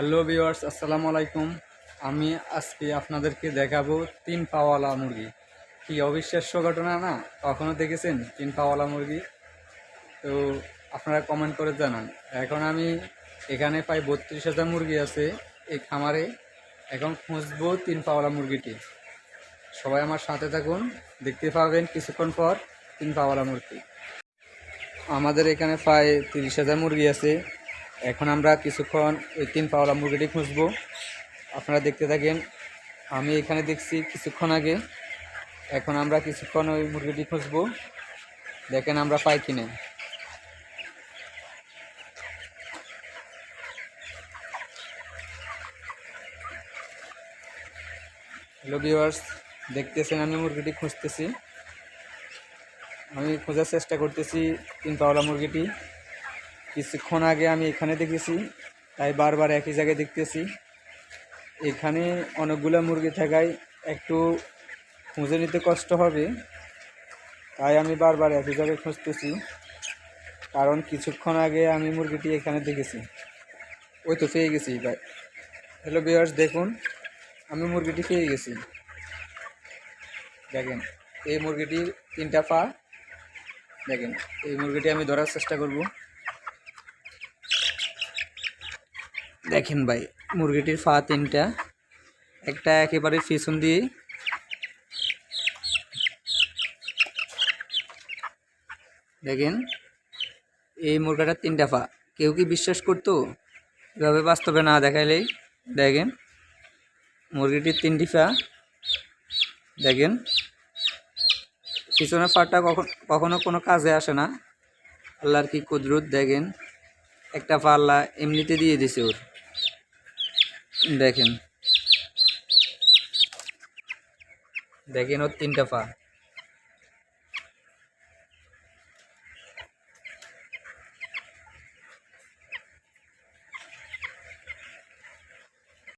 Hello viewers, আসসালামু আলাইকুম। আমি আজকে আপনাদেরকে দেখাবো তিন পাওয়ালা মুরগি। কি অবিশ্বাস্য ঘটনা না? কখনো দেখেছেন তিন পাওয়ালা মুরগি? তো আপনারা কমেন্ট করে জানান। এখন আমি এখানে প্রায় বত্রিশ হাজার মুরগি আছে এই খামারে। এখন খুঁজবো তিন পাওয়ালা মুরগিটি। সবাই আমার সাথে থাকুন, দেখতে পাবেন কিছুক্ষণ পর তিন পাওয়ালা মুরগি। আমাদের এখানে প্রায় তিরিশ হাজার মুরগি আছে। এখন আমরা কিছুক্ষণ ওই তিন পাওয়ালা মুরগিটি খুঁজবো। আপনারা দেখতে থাকেন, আমি এখানে দেখছি কিছুক্ষণ আগে। এখন আমরা কিছুক্ষণ ওই মুরগিটি খুঁজবো। দেখেন আমরা পাই কিনে। হ্যালো ভিউয়ার্স, দেখতেছেন আমি মুরগিটি খুঁজতেছি। আমি খোঁজার চেষ্টা করতেছি তিন পাওয়ালা মুরগিটি। কিছুক্ষণ আগে আমি এখানে দেখেছি, তাই বারবার একই জায়গায় দেখতেছি। এখানে অনেকগুলো মুরগি থাকায় একটু খুঁজে নিতে কষ্ট হবে, তাই আমি বারবার একই জায়গায় খুঁজতেছি, কারণ কিছুক্ষণ আগে আমি মুরগিটি এখানে দেখেছি। ওই তো পেয়ে গেছি, ভাই। হ্যালো বিয়ার্স দেখুন, আমি মুরগিটি পেয়ে গেছি। দেখেন, এই মুরগিটির তিনটা পা, দেখেন, এই মুরগিটি আমি ধরার চেষ্টা করব। দেখেন ভাই, মুরগিটির পা তিনটা, একটা একেবারে পিছন দিয়ে। দেখেন, এই মুরগাটার তিনটা পা কেউ কি বিশ্বাস করতো? এভাবে বাস্তবে না দেখাইলেই। দেখেন, মুরগিটির তিনটি পা দেখেন, পিছনের পাটা কখন, কখনো কোনো কাজে আসে না। আল্লাহর কি কুদরত? দেখেন, একটা পা আল্লাহ এমনিতে দিয়ে দিছে ওর। দেখেন। দেখেন ওর তিনটা পা।